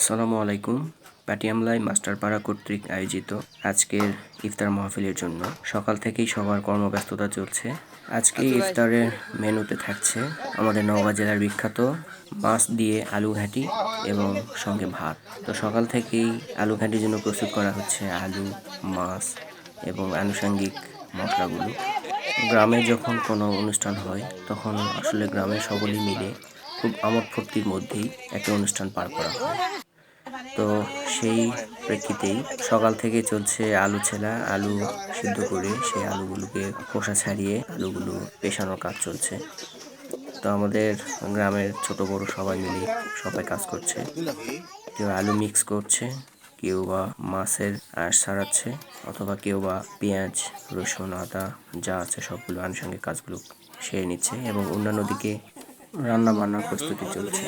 আসসালামু আলাইকুম। পাটিয়ামলাই মাস্টারপাড়া কর্তৃক আয়োজিত আজকের ইফতার মাহফিলের জন্য সকাল থেকেই সবার কর্মব্যস্ততা চলছে। আজকে ইফতারের মেনুতে থাকছে আমাদের নওগাঁ জেলার বিখ্যাত মাছ দিয়ে আলু ঘাঁটি এবং সঙ্গে ভাত। তো সকাল থেকেই আলু ঘাঁটির জন্য প্রস্তুত করা হচ্ছে আলু মাছ এবং আনুষঙ্গিক মশলাগুলো। গ্রামে যখন কোনো অনুষ্ঠান হয় তখন আসলে গ্রামের সকলেই মিলে খুব আমোদ ফুর্তির মধ্যেই একটা অনুষ্ঠান পার করা হয়। তো সেই প্রেক্ষিতেই সকাল থেকে চলছে আলু ছেলা, আলু সিদ্ধ করে সেই আলুগুলোকে খোসা ছাড়িয়ে আলুগুলো পেশানোর কাজ চলছে। তো আমাদের গ্রামের ছোট বড় সবাই মিলে সবাই কাজ করছে। কেউ আলু মিক্স করছে, কেউ বা মাছের আঁশ ছাড়াচ্ছে, অথবা কেউ বা পেঁয়াজ, রসুন, আদা যা আছে সবগুলো আনুষঙ্গিক কাজগুলো সেরে নিচ্ছে এবং অন্যান্য দিকে রান্না বান্নার প্রস্তুতি চলছে।